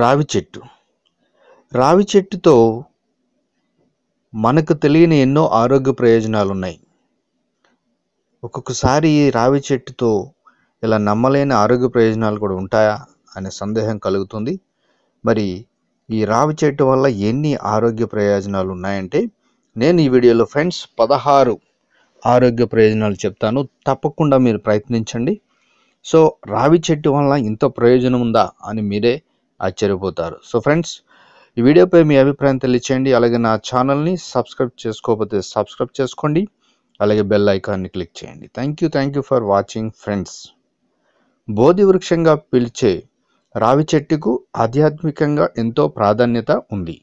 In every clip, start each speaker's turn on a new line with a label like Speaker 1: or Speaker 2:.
Speaker 1: రావి చెట్టు. రావి చెట్టుతో మనకు తెలియని ఎన్నో ఆరోగ్య ప్రయోజనాలు ఉన్నాయి ఒక్కొక్కసారి ఈ రావి చెట్టుతో ఇలా నమ్మలేని ఆరోగ్య ప్రయోజనాలు కూడా ఉంటాయా అనే సందేహం కలుగుతుంది. మరి ఈ రావి చెట్టు వల్ల ఎన్ని ఆరోగ్య ప్రయోజనాలు ఉన్నాయంటే నేను ఈ వీడియోలో ఫ్రెండ్స్ పదహారు ఆరోగ్య ప్రయోజనాలు చెప్తాను. తప్పకుండా మీరు ప్రయత్నించండి. సో రావి చెట్టు వల్ల ఇంత ప్రయోజనం ఉందా అని మీరే ఆశ్చర్యపోతారు. సో ఫ్రెండ్స్ ఈ వీడియోపై మీ అభిప్రాయం తెలియచేయండి. అలాగే నా ఛానల్ని సబ్స్క్రైబ్ చేసుకోకపోతే సబ్స్క్రైబ్ చేసుకోండి. అలాగే బెల్ ఐకాన్ని క్లిక్ చేయండి. Thank you thank you for watching friends. బోధి వృక్షంగా పిలిచే రావి చెట్టుకు ఆధ్యాత్మికంగా ఎంతో ప్రాధాన్యత ఉంది.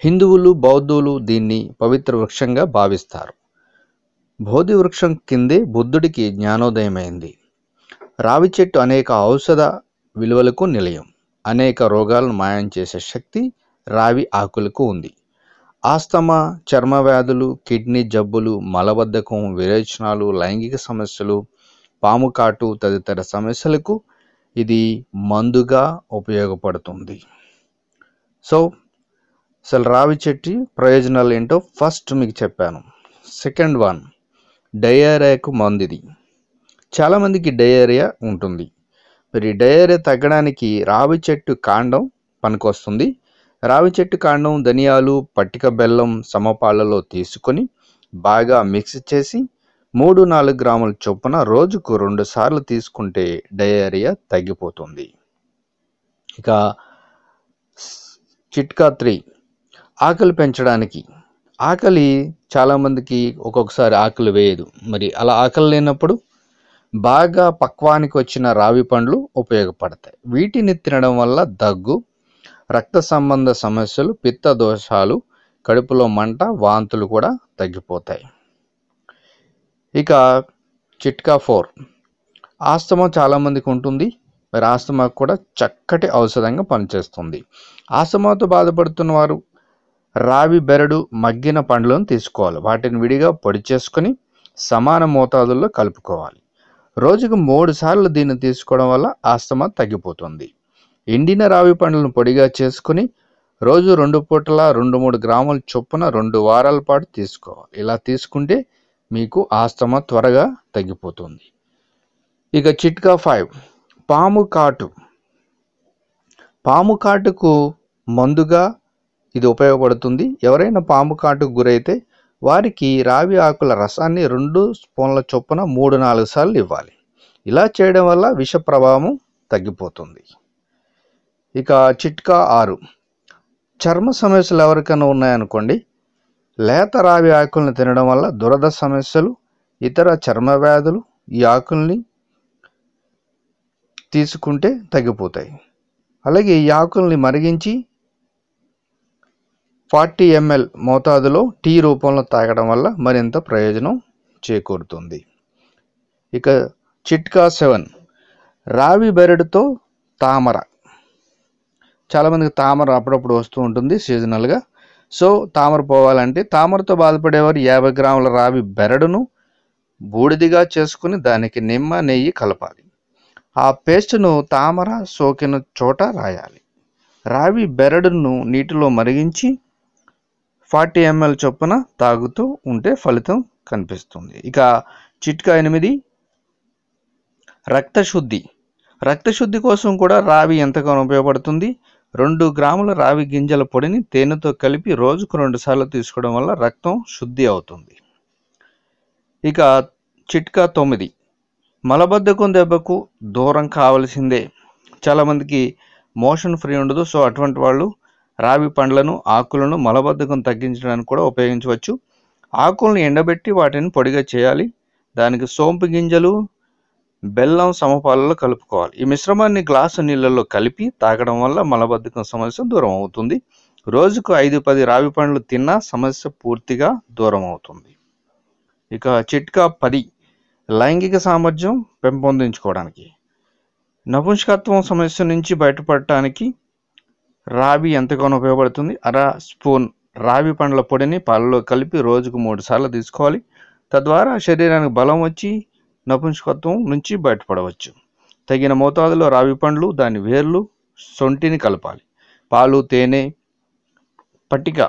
Speaker 1: హిందువులు బౌద్ధులు దీన్ని పవిత్ర వృక్షంగా భావిస్తారు. బోధి వృక్షం కిందే బుద్ధుడికి జ్ఞానోదయమైంది. రావి చెట్టు అనేక ఔషధ విలువలకు నిలయం. అనేక రోగాలను మాయం చేసే శక్తి రావి ఆకులకు ఉంది. ఆస్తమా చర్మ వ్యాధులు కిడ్నీ జబ్బులు మలబద్ధకం విరేచనాలు లైంగిక సమస్యలు పాము కాటు తదితర సమస్యలకు ఇది మందుగా ఉపయోగపడుతుంది. సో అసలు రావి చెట్టు ప్రయోజనాలు ఏంటో ఫస్ట్ మీకు చెప్పాను. సెకండ్ వన్ డయేరియాకు మందు ఇది చాలామందికి డయేరియా ఉంటుంది. మరి డయేరియా తగ్గడానికి రావి చెట్టు కాండం పనికొస్తుంది. రావి చెట్టు కాండం ధనియాలు పట్టిక బెల్లం సమపాలలో తీసుకొని బాగా మిక్స్ చేసి మూడు నాలుగు గ్రాముల చొప్పున రోజుకు రెండు సార్లు తీసుకుంటే డయేరియా తగ్గిపోతుంది. ఇక చిట్కా త్రీ ఆకలి పెంచడానికి. ఆకలి చాలామందికి ఒక్కొక్కసారి ఆకలి వేయదు. మరి అలా ఆకలి లేనప్పుడు బాగా పక్వానికి వచ్చిన రావి పండ్లు ఉపయోగపడతాయి. వీటిని తినడం వల్ల దగ్గు రక్త సంబంధ సమస్యలు పిత్త దోషాలు కడుపులో మంట వాంతులు కూడా తగ్గిపోతాయి. ఇక చిట్కా ఫోర్. ఆస్తమా చాలామందికి ఉంటుంది. మరి ఆస్తమాకు కూడా చక్కటి ఔషధంగా పనిచేస్తుంది. ఆస్తమాతో బాధపడుతున్న వారు రావి బెరడు మగ్గిన పండ్లను తీసుకోవాలి. వాటిని విడిగా పొడి చేసుకొని సమాన మోతాదుల్లో కలుపుకోవాలి. రోజుకు మూడు సార్లు దీన్ని తీసుకోవడం వల్ల ఆస్తమా తగ్గిపోతుంది. ఎండిన రావి పండ్లను పొడిగా చేసుకుని రోజు రెండు పూటల రెండు మూడు గ్రాముల చొప్పున రెండు వారాల పాటు తీసుకోవాలి. ఇలా తీసుకుంటే మీకు ఆస్తమా త్వరగా తగ్గిపోతుంది. ఇక చిట్కా ఫైవ్. పాము కాటు. పాము కాటుకు మందుగా ఇది ఉపయోగపడుతుంది. ఎవరైనా పాము కాటుకు గురైతే వారికి రావి ఆకుల రసాన్ని రెండు స్పూన్ల చొప్పున మూడు నాలుగు సార్లు ఇవ్వాలి. ఇలా చేయడం వల్ల విష ప్రభావం తగ్గిపోతుంది. ఇక చిట్కా ఆరు. చర్మ సమస్యలు ఎవరికైనా ఉన్నాయనుకోండి లేత రావి ఆకులను తినడం వల్ల దురద సమస్యలు ఇతర చర్మ వ్యాధులు ఈ ఆకుల్ని తీసుకుంటే తగ్గిపోతాయి. అలాగే ఈ ఆకుల్ని మరిగించి ఫార్టీ ఎంఎల్ మోతాదులో టీ రూపంలో తాగడం వల్ల మరింత ప్రయోజనం చేకూరుతుంది. ఇక చిట్కా సెవెన్ రావి బెరడుతో తామర. చాలామందికి తామర అప్పుడప్పుడు వస్తూ ఉంటుంది సీజనల్గా సో తామర పోవాలంటే తామరతో బాధపడేవారు యాభై గ్రాముల రావి బెరడును బూడిదిగా చేసుకుని దానికి నిమ్మ నెయ్యి కలపాలి. ఆ పేస్ట్ను తామర సోకిన చోట రాయాలి. రావి బెరడును నీటిలో మరిగించి ఫార్టీ ఎంఎల్ చొప్పున తాగుతూ ఉంటే ఫలితం కనిపిస్తుంది. ఇక చిట్కా ఎనిమిది రక్తశుద్ధి. రక్తశుద్ధి కోసం కూడా రావి ఎంతగానో ఉపయోగపడుతుంది. రెండు గ్రాముల రావి గింజల పొడిని తేనెతో కలిపి రోజుకు రెండు సార్లు తీసుకోవడం వల్ల రక్తం శుద్ధి అవుతుంది. ఇక చిట్కా తొమ్మిది మలబద్ధకం దెబ్బకు దూరం కావలసిందే. చాలామందికి మోషన్ ఫ్రీ ఉండదు సో అటువంటి వాళ్ళు రావి పండ్లను ఆకులను మలబద్ధకం తగ్గించడానికి కూడా ఉపయోగించవచ్చు. ఆకులను ఎండబెట్టి వాటిని పొడిగా చేయాలి. దానికి సోంపు గింజలు బెల్లం సమపాలలో కలుపుకోవాలి. ఈ మిశ్రమాన్ని గ్లాసు నీళ్ళల్లో కలిపి తాగడం వల్ల మలబద్ధకం సమస్య దూరం అవుతుంది. రోజుకు ఐదు పది రావి పండ్లు తిన్నా సమస్య పూర్తిగా దూరం అవుతుంది. ఇక చిట్కా పది లైంగిక సామర్థ్యం పెంపొందించుకోవడానికి. నపుంసకత్వం సమస్య నుంచి బయటపడటానికి రావి ఎంతగానో ఉపయోగపడుతుంది. అర స్పూన్ రావి పండ్ల పొడిని పాలలో కలిపి రోజుకు మూడు సార్లు తీసుకోవాలి. తద్వారా శరీరానికి బలం వచ్చి నపుంసకత్వం నుంచి బయటపడవచ్చు. తగిన మోతాదులో రావి పండ్లు దాని వేర్లు సొంటిని కలపాలి. పాలు తేనె పట్టిక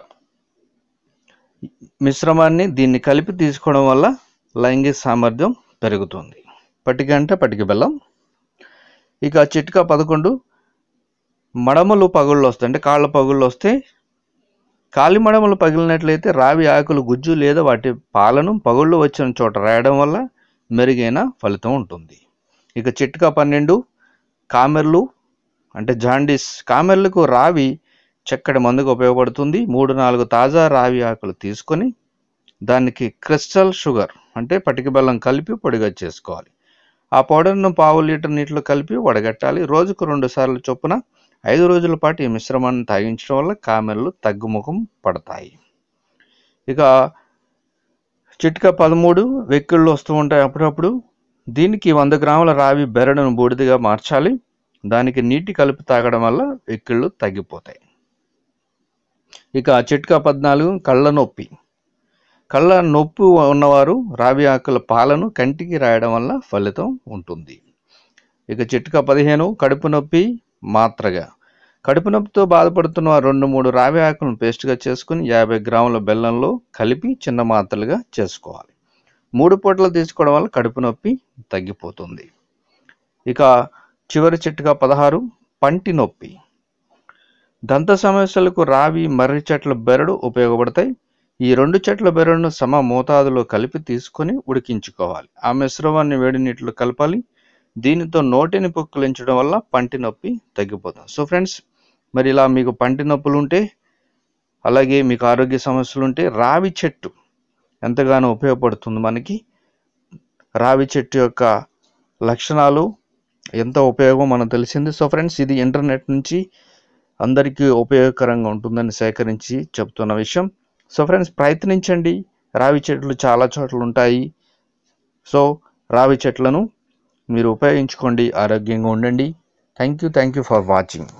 Speaker 1: మిశ్రమాన్ని దీన్ని కలిపి తీసుకోవడం వల్ల లైంగిక సామర్థ్యం పెరుగుతుంది. పట్టిక అంటే పట్టిక బెల్లం. ఇక చిట్కా పదకొండు మడమలు పగుళ్ళు వస్తాయి. అంటే కాళ్ళ పగుళ్ళు వస్తే కాలి మడమలు పగిలినట్లయితే రావి ఆకులు గుజ్జు లేదా వాటి పాలను పగుళ్ళు వచ్చిన చోట రాయడం వల్ల మెరుగైన ఫలితం ఉంటుంది. ఇక చిట్కా పన్నెండు కామెర్లు అంటే జాండీస్. కామెర్లకు రావి చక్కటి మందుకు ఉపయోగపడుతుంది. మూడు నాలుగు తాజా రావి ఆకులు తీసుకొని దానికి క్రిస్టల్ షుగర్ అంటే పటిక బెల్లం కలిపి పొడిగా చేసుకోవాలి. ఆ పౌడర్ను పావు లీటర్ నీటిలో కలిపి వడగట్టాలి. రోజుకు రెండు సార్లు చొప్పున ఐదు రోజుల పాటు ఈ మిశ్రమాన్ని తాగించడం వల్ల కామెర్లు తగ్గుముఖం పడతాయి. ఇక చిట్కా పదమూడు వెక్కిళ్ళు వస్తూ ఉంటాయి అప్పుడప్పుడు. దీనికి వంద గ్రాముల రావి బెరడును బూడిదగా మార్చాలి. దానికి నీటి కలిపి తాగడం వల్ల వెక్కిళ్ళు తగ్గిపోతాయి. ఇక చిట్కా పద్నాలుగు కళ్ళ నొప్పి. కళ్ళ నొప్పి ఉన్నవారు రావి ఆకుల పాలను కంటికి రాయడం వల్ల ఫలితం ఉంటుంది. ఇక చిట్కా పదిహేను కడుపు నొప్పి. మాత్రగా. కడుపు నొప్పితో బాధపడుతున్న రెండు మూడు రావి ఆకులను పేస్ట్గా చేసుకుని యాభై గ్రాముల బెల్లంలో కలిపి చిన్న మాత్రలుగా చేసుకోవాలి. మూడు పూటలు తీసుకోవడం వల్ల కడుపు నొప్పి తగ్గిపోతుంది. ఇక చివరి చెట్టుగా పదహారు పంటి నొప్పి. దంత సమస్యలకు రావి మర్రి చెట్ల బెరడు ఉపయోగపడతాయి. ఈ రెండు చెట్ల బెరడును సమ మోతాదులో కలిపి తీసుకొని ఉడికించుకోవాలి. ఆ మిశ్రమాన్ని వేడి నీటిలో కలపాలి. దీనితో నోటిని పుక్కిలించడం వల్ల పంటి నొప్పి తగ్గిపోతుంది సో ఫ్రెండ్స్ మరి ఇలా మీకు పంటి నొప్పులు ఉంటే అలాగే మీకు ఆరోగ్య సమస్యలు ఉంటే రావి చెట్టు ఎంతగానో ఉపయోగపడుతుంది మనకి. రావి చెట్టు యొక్క లక్షణాలు ఎంత ఉపయోగం మనకు తెలిసింది. సో ఫ్రెండ్స్ ఇది ఇంటర్నెట్ నుంచి అందరికీ ఉపయోగకరంగా ఉంటుందని సేకరించి చెప్తున్న విషయం. సో ఫ్రెండ్స్ ప్రయత్నించండి. రావి చెట్లు చాలా చోట్ల ఉంటాయి. సో రావి చెట్లను మీరు ఉపయోగించుకోండి ఆరోగ్యంగా ఉండండి. Thank you thank you for watching